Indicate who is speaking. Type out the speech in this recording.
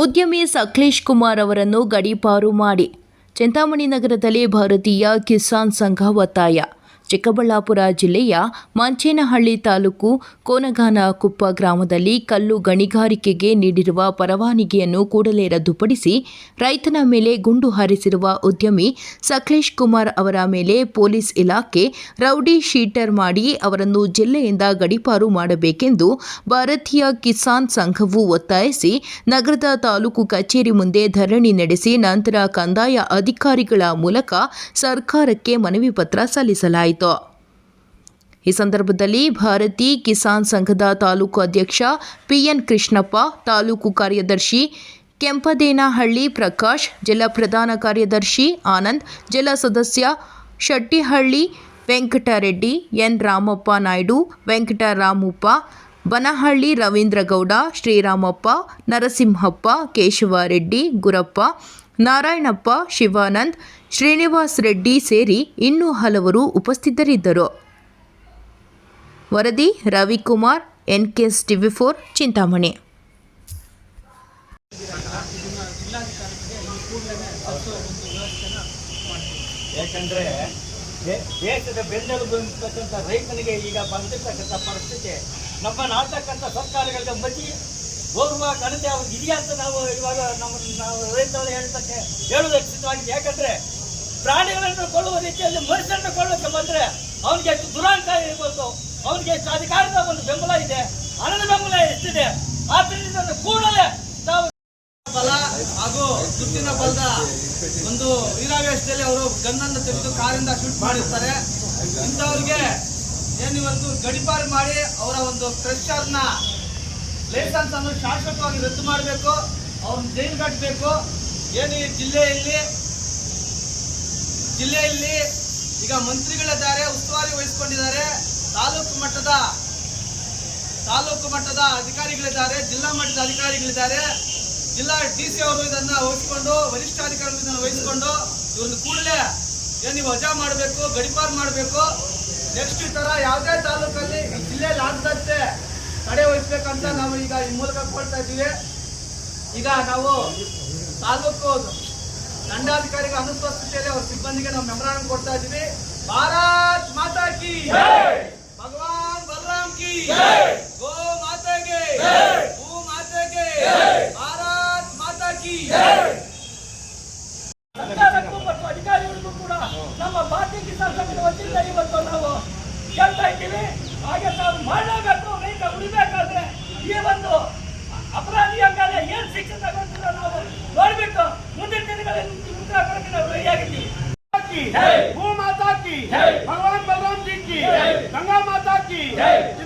Speaker 1: ಉದ್ಯಮಿ ಸಕ್ಲೇಶ್ ಕುಮಾರ್ ಅವರನ್ನು ಗಡೀಪಾರು ಮಾಡಿ. ಚಿಂತಾಮಣಿ ನಗರದಲ್ಲಿ ಭಾರತೀಯ ಕಿಸಾನ್ ಸಂಘ ಒತ್ತಾಯ. ಚಿಕ್ಕಬಳ್ಳಾಪುರ ಜಿಲ್ಲೆಯ ಮಂಚೇನಹಳ್ಳಿ ತಾಲೂಕು ಕೋನಗಾನಕುಪ್ಪ ಗ್ರಾಮದಲ್ಲಿ ಕಲ್ಲು ಗಣಿಗಾರಿಕೆಗೆ ನೀಡಿರುವ ಪರವಾನಗಿಯನ್ನು ಕೂಡಲೇ ರದ್ದುಪಡಿಸಿ ರೈತನ ಮೇಲೆ ಗುಂಡು ಹಾರಿಸಿರುವ ಉದ್ಯಮಿ ಸಕಲೇಶ್ ಕುಮಾರ್ ಅವರ ಮೇಲೆ ಪೊಲೀಸ್ ಇಲಾಖೆ ರೌಡಿ ಶೀಟರ್ ಮಾಡಿ ಅವರನ್ನು ಜಿಲ್ಲೆಯಿಂದ ಗಡಿಪಾರು ಮಾಡಬೇಕೆಂದು ಭಾರತೀಯ ಕಿಸಾನ್ ಸಂಘವು ಒತ್ತಾಯಿಸಿ ನಗರದ ತಾಲೂಕು ಕಚೇರಿ ಮುಂದೆ ಧರಣಿ ನಡೆಸಿ ನಂತರ ಕಂದಾಯ ಅಧಿಕಾರಿಗಳ ಮೂಲಕ ಸರ್ಕಾರಕ್ಕೆ ಮನವಿ ಪತ್ರ ಸಲ್ಲಿಸಲಾಯಿತು. ಈ ಸಂದರ್ಭದಲ್ಲಿ ಭಾರತಿ ಕಿಸಾನ್ ಸಂಘದ ತಾಲೂಕು ಅಧ್ಯಕ್ಷ ಪಿಎನ್ ಕೃಷ್ಣಪ್ಪ, ತಾಲೂಕು ಕಾರ್ಯದರ್ಶಿ ಕೆಂಪದೇನಹಳ್ಳಿ ಪ್ರಕಾಶ್, ಜಿಲ್ಲಾ ಪ್ರಧಾನ ಕಾರ್ಯದರ್ಶಿ ಆನಂದ್, ಜಿಲ್ಲಾ ಸದಸ್ಯ ಶೆಟ್ಟಿಹಳ್ಳಿ ವೆಂಕಟರೆಡ್ಡಿ, ಎನ್ ರಾಮಪ್ಪ ನಾಯ್ಡು, ವೆಂಕಟರಾಮಪ್ಪ, ಬನಹಳ್ಳಿ ರವೀಂದ್ರಗೌಡ, ಶ್ರೀರಾಮಪ್ಪ, ನರಸಿಂಹಪ್ಪ, ಕೇಶವರೆಡ್ಡಿ, ಗುರಪ್ಪ, ನಾರಾಯಣಪ್ಪ, ಶಿವಾನಂದ್ ಶ್ರೀನಿವಾಸ್ ರೆಡ್ಡಿ ಸೇರಿ ಇನ್ನೂ ಹಲವರು ಉಪಸ್ಥಿತರಿದ್ದರು. ವರದಿ Ravikumar, NKS TV four, Chintamani.
Speaker 2: ಯಾಕಂದ್ರೆ ದೇಶದ ಬೆನ್ನೆಲುಬು ರೈತನಿಗೆ ಈಗ ಬಂದಿರ್ತಕ್ಕಂಥ ಪರಿಸ್ಥಿತಿ, ನಮ್ಮ ನಾಡ್ತಕ್ಕಂಥ ಸರ್ಕಾರಗಳಿಗೆ ಮತಿ ಓರ್ವ ಕಣತೆ ಅವ್ರಿಗೆ ಇದೆಯಾ ಅಂತ ನಾವು ಇವಾಗ ನಮ್ಮ, ನಾವು ರೈತರು ಹೇಳ್ತಕ್ಕೆ ಹೇಳುವುದಕ್ಕೆ ಸಿದ್ಧವಾಗಿದೆ. ಯಾಕಂದ್ರೆ ಪ್ರಾಣಿಗಳನ್ನು ಕೊಳ್ಳುವ ರೀತಿಯಲ್ಲಿ ಮನುಷ್ಯರನ್ನು ಕೊಳ್ಳೋಕೆ ಬಂದ್ರೆ ಅವನಿಗೆ ಎಷ್ಟು ದುರಾಂಕಾರ ಇರ್ಬೋದು, ಅವನಿಗೆ ಎಷ್ಟು ಅಧಿಕಾರದ ಒಂದು ಬೆಂಬಲ ಇದೆ, ಹಣದ ಬೆಂಬಲ ಎಷ್ಟಿದೆ ಇದನ್ನು ಕೂಡಲೇ ತಾವು
Speaker 3: ಬಲ ಹಾಗೂ ದುಡ್ಡಿನ ಬಲದ ಒಂದು ವೀರಾವೇಶದಲ್ಲಿ ಅವರು ಗನ್ನನ್ನು ತೆಗೆದು ಕಾರಿಂದ ಶೂಟ್ ಮಾಡಿರ್ತಾರೆ. ಇಂಥವ್ರಿಗೆ ಏನಿವತ್ತು ಗಡಿಪಾರು ಮಾಡಿ ಅವರ ಒಂದು ಕ್ರಷರ್ನ ಲೈಸೆನ್ಸ್ ಅನ್ನು ಶಾಶ್ವತವಾಗಿ ರದ್ದು ಮಾಡಬೇಕು, ಅವ್ರನ್ನ ಜೈಲು ಕಟ್ಟಬೇಕು ಏನು ಈ ಜಿಲ್ಲೆಯಲ್ಲಿ ಜಿಲ್ಲೆಯಲ್ಲಿ ಈಗ ಮಂತ್ರಿಗಳಿದ್ದಾರೆ ಉಸ್ತುವಾರಿ ವಹಿಸಿಕೊಂಡಿದ್ದಾರೆ. ತಾಲೂಕು ಮಟ್ಟದ ತಾಲೂಕು ಮಟ್ಟದ ಅಧಿಕಾರಿಗಳಿದ್ದಾರೆ, ಜಿಲ್ಲಾ ಮಟ್ಟದ ಅಧಿಕಾರಿಗಳಿದ್ದಾರೆ. ಜಿಲ್ಲಾ ಡಿ ಸಿ ಅವರು ಇದನ್ನ ವಹಿಸಿಕೊಂಡು, ವರಿಷ್ಠಾಧಿಕಾರಿಗಳು ಇದನ್ನು ವಹಿಸಿಕೊಂಡು ಇವ್ರನ್ನ ಕೂಡಲೇ ಏನು ವಜಾ ಮಾಡಬೇಕು, ಗಡಿಪಾರು ಮಾಡಬೇಕು ನೆಕ್ಸ್ಟ್ ಈ ತರ ಯಾವುದೇ ತಾಲೂಕಲ್ಲಿ ಈ ಜಿಲ್ಲೆಯಲ್ಲಿ ಆಗದಂತೆ ತಡೆ ವಹಿಸ್ಬೇಕಂತ ನಾವು ಈಗ ಈ ಮೂಲಕ ಕೊಡ್ತಾ ಇದ್ದೀವಿ. ಈಗ ನಾವು ತಾಲೂಕು ದಂಡಾಧಿಕಾರಿಗೆ ಅನುಪಸ್ಥಿತಿಯಲ್ಲಿ ಅವ್ರ ಸಿಬ್ಬಂದಿಗೆ ನಾವು ಮೆಮೊರಾಂಡಮ್ ಕೊಡ್ತಾ ಇದ್ದೀವಿ. ಭಾರತ್ ಮಾತಾ ಕಿ
Speaker 2: भैया
Speaker 4: की भगवान बलराम जी की गंगा माता की